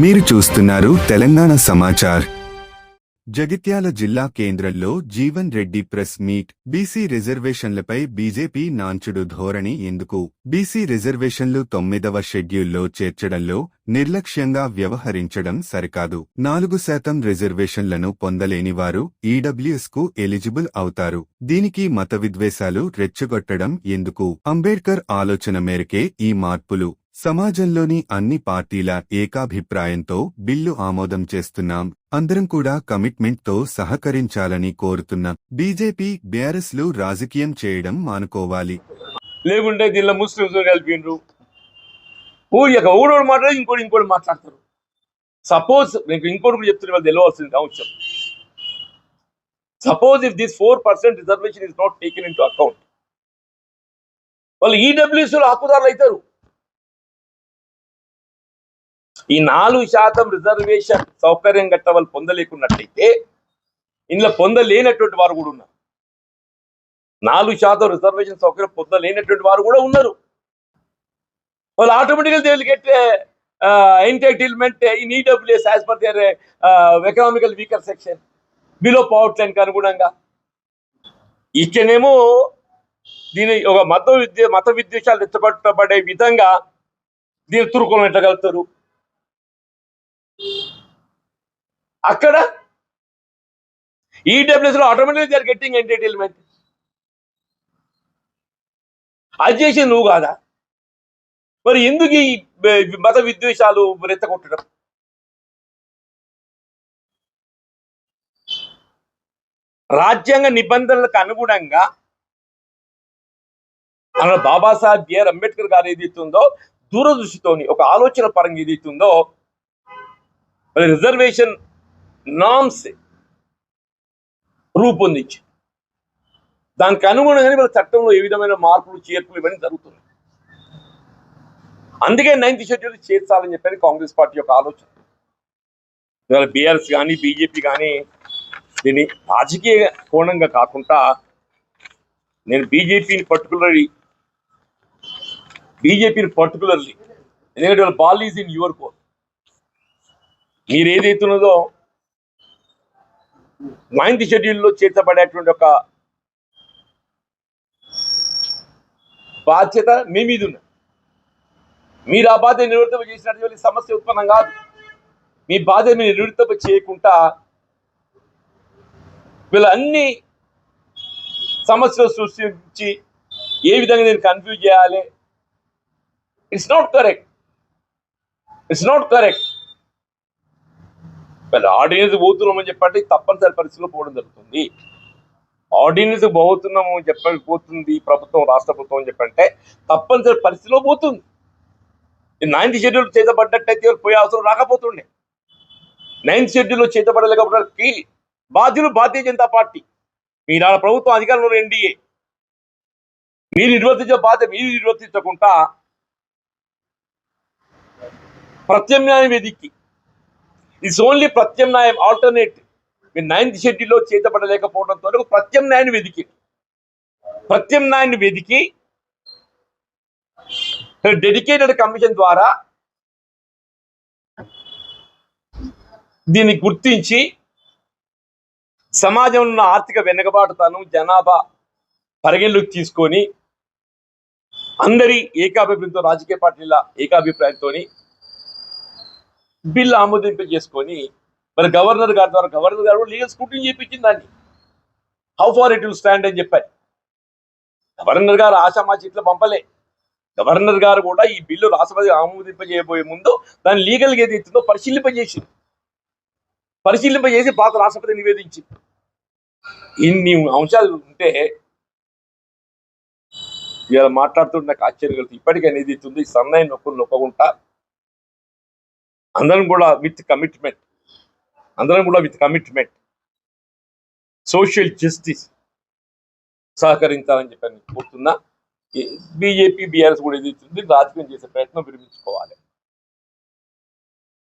మీరు చూస్తున్నారు తెలంగాణ సమాచార్. జగిత్యాల జిల్లా కేంద్రంలో Jeevan Reddy press meet. BC రిజర్వేషన్లపై BJP నాంచుడు ధోరణి ఎందుకు? బీసీ రిజర్వేషన్లు తొమ్మిదవ షెడ్యూల్లో చేర్చడంలో నిర్లక్ష్యంగా వ్యవహరించడం సరికాదు. నాలుగు శాతం రిజర్వేషన్లను పొందలేని వారు ఈడబ్ల్యూఎస్కు ఎలిజిబుల్ అవుతారు. దీనికి మత విద్వేషాలు రెచ్చగొట్టడం ఎందుకు? అంబేడ్కర్ ఆలోచన మేరకే ఈ మార్పులు సమాజంలోని అన్ని పార్టీల ఏకాభిప్రాయంతో బిల్లు ఆమోదం చేస్తున్నాం. అందరం కూడా కమిట్మెంట్తో సహకరించాలని కోరుతున్న బీజేపీ బీఆర్ఎస్లు రాజకీయం చేయడం మానుకోవాలి. లేకుంటే దీనిలో ముస్లింస్ కలిపిండ్రు. ఊరి ఊడోడు మాట్లాడి ఇంకోటి ఇంకోటి మాట్లాడతారు. సపోజ్ నేను ఇంకోటి కూడా చెప్తున్న వాళ్ళు తెలియాల్సింది suppose if this four percent reservation is not taken in to account వాళ్ళు ఈడబ్ల్యూఎస్ హక్కుదారులు అవుతారు. ఈ నాలుగు శాతం రిజర్వేషన్ సౌకర్యం గట్ట వాళ్ళు పొందలేకున్నట్టయితే ఇందులో పొందలేనటువంటి వారు కూడా ఉన్నారు. నాలుగు శాతం రిజర్వేషన్ సౌకర్యం పొందలేనటువంటి వారు కూడా ఉన్నారు. వాళ్ళు ఆటోమేటిక్గా they will get entitlement in EWS as per their economical weaker section below power లైన్కి అనుగుణంగా. ఇక్కడనేమో దీని ఒక మత విద్య మత విద్వేషాలు రెచ్చగొట్టబడే విధంగా దీన్ని తురుకోవడం ఎట్టగలుగుతారు అక్కడ? ఈడబ్ల్యూఎస్లో ఆటోమేటిక్ ఆర్ గెట్టింగ్ ఎంటర్టైన్మెంట్ అది చేసి నువ్వు కాదా? మరి ఎందుకు ఈ మత విద్వేషాలు రెత్తగొట్టడం? రాజ్యాంగ నిబంధనలకు అనుగుణంగా అలా బాబాసాహెబ్ బిఆర్ అంబేద్కర్ గారు ఏదైతుందో దూరదృష్టితోని ఒక ఆలోచన పరంగా ఏదైతుందో మరి రిజర్వేషన్ నామ్స్ రూపొందించి దానికి అనుగుణంగానే మన చట్టంలో ఏ విధమైన మార్పులు చేర్పులు ఇవన్నీ జరుగుతున్నాయి. అందుకే నైన్త్ షెడ్యూల్ చేర్చాలని చెప్పారు కాంగ్రెస్ పార్టీ యొక్క ఆలోచన. ఇవాళ బీఆర్ఎస్ కానీ బీజేపీ కానీ దీన్ని రాజకీయ కోణంగా కాకుండా నేను బీజేపీని పర్టికులర్లీ బీజేపీని పర్టికులర్లీ ఎందుకంటే వాళ్ళ ball is in your court. మీరు ఏదైతే ఉన్నదో నైన్త్ షెడ్యూల్లో చేర్చబడేటువంటి ఒక బాధ్యత మీ మీద ఉన్నది. మీరు ఆ బాధ్యత నివృత్తం చేసినటువంటి సమస్య ఉత్పన్నం కాదు. మీ బాధ్యత మీరు నివృత్తం చేయకుండా వీళ్ళన్ని సమస్యలు సృష్టించి ఏ విధంగా నేను కన్ఫ్యూజ్ చేయాలి? It's not correct it's not correct ordinance పోతున్నామని చెప్పండి తప్పనిసరి పరిస్థితిలో పోవడం జరుగుతుంది. ఆర్డినెన్స్ పోతున్నాము అని చెప్పి పోతుంది ప్రభుత్వం రాష్ట్ర ప్రభుత్వం అని చెప్పంటే తప్పనిసరి పరిస్థితిలో పోతుంది. నైన్త్ షెడ్యూల్ చేతబడ్డట్టయితే పోయే అవసరం రాకపోతుండే. నైన్త్ షెడ్యూల్లో చేతబడలేకపోవడానికి బాధ్యులు భారతీయ జనతా పార్టీ. మీరు ఆ ప్రభుత్వం అధికారంలో ఎన్డీఏ. మీరు నిర్వర్తించే బాధ్యత మీరు నిర్వర్తించకుండా ప్రత్యామ్నాయం వెదిక్కి ఇట్స్ ఓన్లీ ప్రత్యామ్నాయం ఆల్టర్నేటివ్ మీరు నైన్త్ షెడ్యూల్లో చేతపడలేకపోవడంతో ప్రత్యామ్నాయాన్ని వెదికి. ప్రత్యామ్నాయాన్ని వెదికి డెడికేటెడ్ కమిషన్ ద్వారా దీన్ని గుర్తించి సమాజంలో ఉన్న ఆర్థిక వెనుకబాటుతనం జనాభా పరిగణలోకి తీసుకొని అందరి ఏకాభిప్రాయంతో రాజకీయ పార్టీల ఏకాభిప్రాయంతో బిల్లు ఆమోదింప చేసుకొని మరి గవర్నర్ గారి ద్వారా గవర్నర్ గారు లీగల్ స్కూటింగ్ చేయించింది దాన్ని. How far it will stand అని చెప్పారు. గవర్నర్ గారు ఆశామాచి ఇట్లా పంపలే. గవర్నర్ గారు కూడా ఈ బిల్లు రాష్ట్రపతి ఆమోదింపజేయబోయే ముందు దాన్ని లీగల్గా ఏది ఇస్తుందో పరిశీలింపజేసింది. పరిశీలింపజేసి పాత రాష్ట్రపతి నివేదించింది. ఇన్ని అంశాలు ఉంటే ఇలా మాట్లాడుతుంటే నాకు ఆశ్చర్యం కలుగుతుంది ఇప్పటికైనా ఏది ఇస్తుంది సన్నాయి నొక్కులు నొక్కకుండా అందరం కూడా విత్ కమిట్మెంట్ అందరం కూడా విత్ కమిట్మెంట్ సోషల్ జస్టిస్ సహకరించాలని చెప్పి కోరుతున్నా. బీజేపీ బీఆర్ఎస్ కూడా ఎదుగుతుంది రాజకీయం చేసే ప్రయత్నం విరమించుకోవాలి.